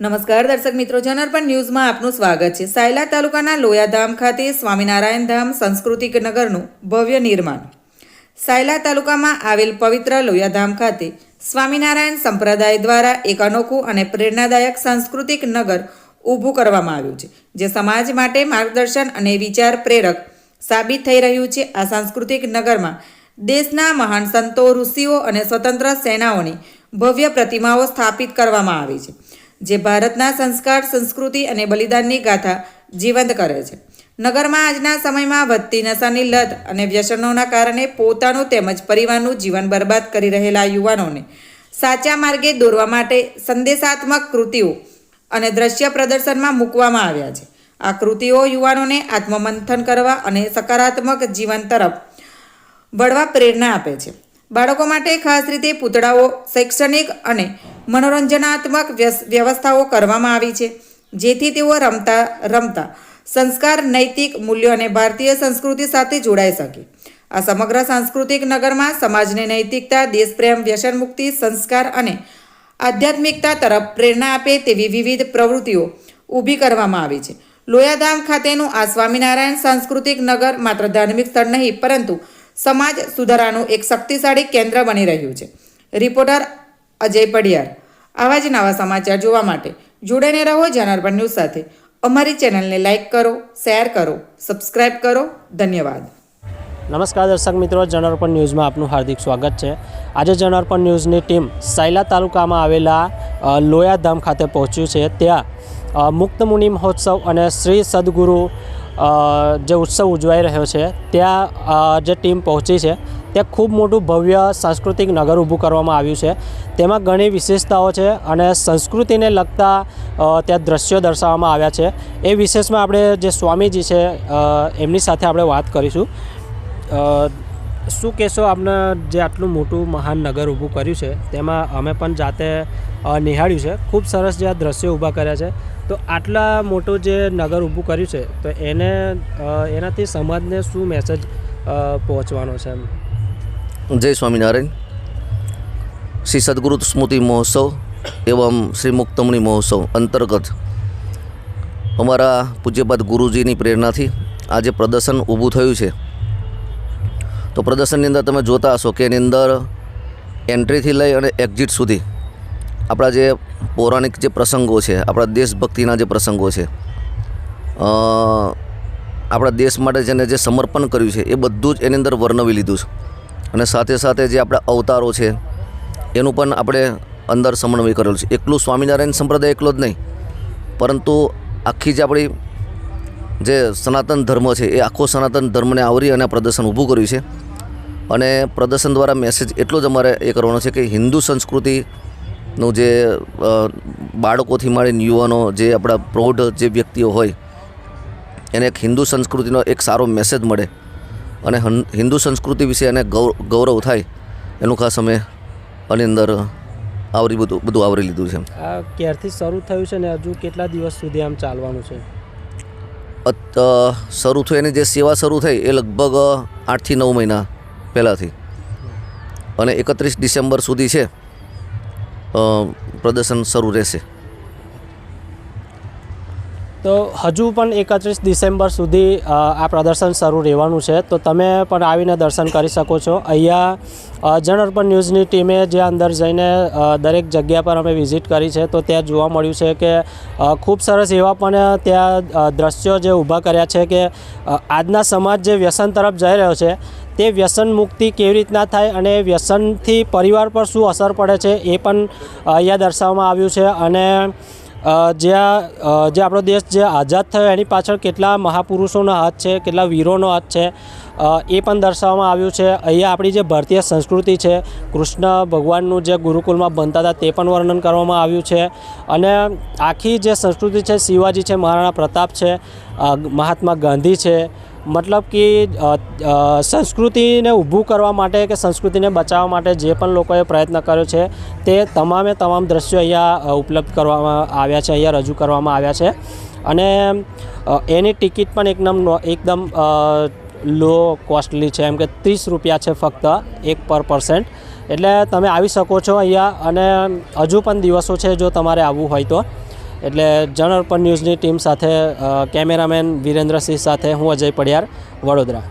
નમસ્કાર દર્શક મિત્રો જનરપન ન્યૂઝમાં આપનું સ્વાગત છે. સાયલા તાલુકાના લોયાધામ ખાતે સ્વામિનારાયણ ધામ સાંસ્કૃતિક નગરનું ભવ્ય નિર્માણ. સાયલા તાલુકામાં આવેલ પવિત્ર લોયાધામ ખાતે સ્વામિનારાયણ સંપ્રદાય દ્વારા એક અનોખું અને પ્રેરણાદાયક સાંસ્કૃતિક નગર ઊભું કરવામાં આવ્યું છે, જે સમાજ માટે માર્ગદર્શન અને વિચાર પ્રેરક સાબિત થઈ રહ્યું છે. આ સાંસ્કૃતિક નગરમાં દેશના મહાન સંતો, ઋષિઓ અને સ્વતંત્ર સેનાઓની ભવ્ય પ્રતિમાઓ સ્થાપિત કરવામાં આવી છે. જે ભારતના સંસ્કાર, સંસ્કૃતિ અને બલિદાનની ગાથા જીવંત કરે છે. નગરમાં આજના સમયમાં વધતી નશાની લત અને વ્યસનોના કારણે પોતાનું તેમજ પરિવારનું જીવન બરબાદ કરી રહેલા યુવાનોને સાચા માર્ગે દોરવા માટે સંદેશાત્મક કૃતિઓ અને દ્રશ્ય પ્રદર્શનમાં મૂકવામાં આવ્યા છે. આ કૃતિઓ યુવાનોને આત્મમંથન કરવા અને સકારાત્મક જીવન તરફ વળવા પ્રેરણા આપે છે. બાળકો માટે ખાસ રીતે પૂતળાઓ શૈક્ષણિક અને મનોરંજનાત્મક વ્યવસ્થાઓ કરવામાં આવી છે, જેથી તેઓ રમતા રમતા સંસ્કાર, નૈતિક મૂલ્યો અને ભારતીય સંસ્કૃતિ સાથે જોડાઈ શકે. આ સમગ્ર સાંસ્કૃતિક નગરમાં સમાજને નૈતિકતા, દેશપ્રેમ વ્યસન મુક્તિ સંસ્કાર અને આધ્યાત્મિકતા તરફ પ્રેરણા આપે તેવી વિવિધ પ્રવૃત્તિઓ ઊભી કરવામાં આવી છે. લોયાધામ ખાતેનું આ સ્વામિનારાયણ સાંસ્કૃતિક નગર માત્ર ધાર્મિક સ્થળ નહીં, પરંતુ સમાજ સુધારાનું એક શક્તિશાળી કેન્દ્ર બની રહ્યું છે. રિપોર્ટર અજય પડિયાર. આવા જ નવા સમાચાર જોવા માટે જોડાઈને રહો જનાર્પણ ન્યૂઝ સાથે. અમારી ચેનલને લાઇક કરો, શેર કરો, સબસ્ક્રાઇબ કરો. ધન્યવાદ. નમસ્કાર દર્શક મિત્રો, જનાર્પણ ન્યૂઝમાં આપનું હાર્દિક સ્વાગત છે. આજે જનાર્પણ ન્યૂઝની ટીમ સાયલા તાલુકામાં આવેલા લોયાધામ ખાતે પહોંચ્યું છે. ત્યાં મુક્ત મુનિ મહોત્સવ અને શ્રી સદગુરુ જે ઉત્સવ ઉજવાઈ રહ્યો છે, ત્યાં જે ટીમ પહોંચી છે. ત્યાં ખૂબ મોટું ભવ્ય સાંસ્કૃતિક નગર ઊભું કરવામાં આવ્યું છે. તેમાં ઘણી વિશેષતાઓ છે અને સંસ્કૃતિને લગતા ત્યાં દ્રશ્યો દર્શાવવામાં આવ્યા છે. એ વિશેષમાં આપણે જે સ્વામીજી છે એમની સાથે આપણે વાત કરીશું. શું કહેશો આપને જે આટલું મોટું મહાન નગર ઊભું કર્યું છે? તેમાં અમે પણ જાતે નિહાળ્યું છે. ખૂબ સરસ જે આ દ્રશ્યો ઊભા કર્યા છે. તો આટલા મોટું જે નગર ઊભું કર્યું છે, તો એને એનાથી સમાજને શું મેસેજ પહોંચવાનો છે એમ? જય સ્વામિનારાયણ. શ્રી સદગુરુ સ્મૃતિ મહોત્સવ એવમ શ્રી મુક્તમણી મહોત્સવ અંતર્ગત અમારા પૂજ્યપાદ ગુરુજીની પ્રેરણાથી આ જે પ્રદર્શન ઊભું થયું છે. તો પ્રદર્શનની અંદર તમે જોતા હશો કે એની અંદર એન્ટ્રીથી લઈ અને એક્ઝિટ સુધી આપણા જે પૌરાણિક જે પ્રસંગો છે, આપણા દેશભક્તિના જે પ્રસંગો છે આપણા દેશ માટે જેને જે સમર્પણ કર્યું છે, એ બધું જ એની અંદર વર્ણવી લીધું છે. અને સાથે સાથે જે આપણા અવતારો છે, એનું પણ આપણે અંદર સમન્વય કરેલું છે. એકલું સ્વામિનારાયણ સંપ્રદાય એકલો જ નહીં, પરંતુ આખી જે આપણી જે સનાતન ધર્મ છે, એ આખો સનાતન ધર્મને આવરી અને પ્રદર્શન ઊભું કર્યું છે. અને પ્રદર્શન દ્વારા મેસેજ એટલો જ અમારે એ કરવાનો છે કે હિન્દુ સંસ્કૃતિનું જે બાળકોથી માંડીને યુવાનો જે આપણા પ્રૌઢ જે વ્યક્તિઓ હોય, એને એક હિન્દુ સંસ્કૃતિનો એક સારો મેસેજ મળે. અને હન- હિન્દુ સંસ્કૃતિ વિશે એને ગૌરવ થાય એનું ખાસ અમે આની અંદર આવરી બધું બધું આવરી લીધું છે આ ક્યારથી શરૂ થયું છે ને હજુ કેટલા દિવસ સુધી આમ ચાલવાનું છે? અત- શરૂ થયું એની જે સેવા શરૂ થઈ એ લગભગ આઠથી નવ મહિના પહેલાંથી. અને એકત્રીસ ડિસેમ્બર સુધી છે પ્રદર્શન શરૂ રહેશે. તો હજુ પણ એકત્રીસ ડિસેમ્બર સુધી આ પ્રદર્શન શરૂ રહેવાનું છે. તો તમે પણ આવીને દર્શન કરી શકો છો. અહીંયા જનઅર્પણ ન્યૂઝની ટીમે જે અંદર જઈને દરેક જગ્યા પર અમે વિઝિટ કરી છે. તો ત્યાં જોવા મળ્યું છે કે ખૂબ સરસ એવા પણ ત્યાં દ્રશ્યો જે ઊભા કર્યા છે કે આજના સમાજ જે વ્યસન તરફ જઈ રહ્યો છે, તે વ્યસન મુક્તિ કેવી રીતના થાય અને વ્યસનથી પરિવાર પર શું અસર પડે છે એ પણ અહીંયા દર્શાવવામાં આવ્યું છે. અને જ્યાં જે આપણો દેશ જે આઝાદ થયો એની પાછળ કેટલા મહાપુરુષોનો હાથ છે, કેટલા વીરોનો હાથ છે એ પણ દર્શાવવામાં આવ્યું છે. અહીંયા આપણી જે ભારતીય સંસ્કૃતિ છે, કૃષ્ણ ભગવાનનું જે ગુરુકુલમાં બનતા હતા તે પણ વર્ણન કરવામાં આવ્યું છે. અને આખી જે સંસ્કૃતિ છે, શિવાજી છે, મહારાણા પ્રતાપ છે મહાત્મા ગાંધી છે મતલબ કે સંસ્કૃતિને ઊભું કરવા માટે કે સંસ્કૃતિને બચાવવા માટે જે પણ લોકોએ પ્રયત્ન કર્યો છે, તે તમામે તમામ દ્રશ્યો અહીંયા ઉપલબ્ધ કરવામાં આવ્યા છે, અહીંયા રજૂ કરવામાં આવ્યા છે. અને એની ટિકિટ પણ એકદમ એકદમ લો કોસ્ટલી છે, એમ કે ત્રીસ રૂપિયા છે ફક્ત, એક પર પર્સન્ટ. એટલે તમે આવી શકો છો અહીંયા, અને હજુ પણ દિવસો છે જો તમારે આવવું હોય તો. એટલે જનઅર્પણ ન્યૂઝની ટીમ સાથે કેમેરામેન વિરેન્દ્રસિંહ સાથે હું અજય પડિયાર વડોદરા.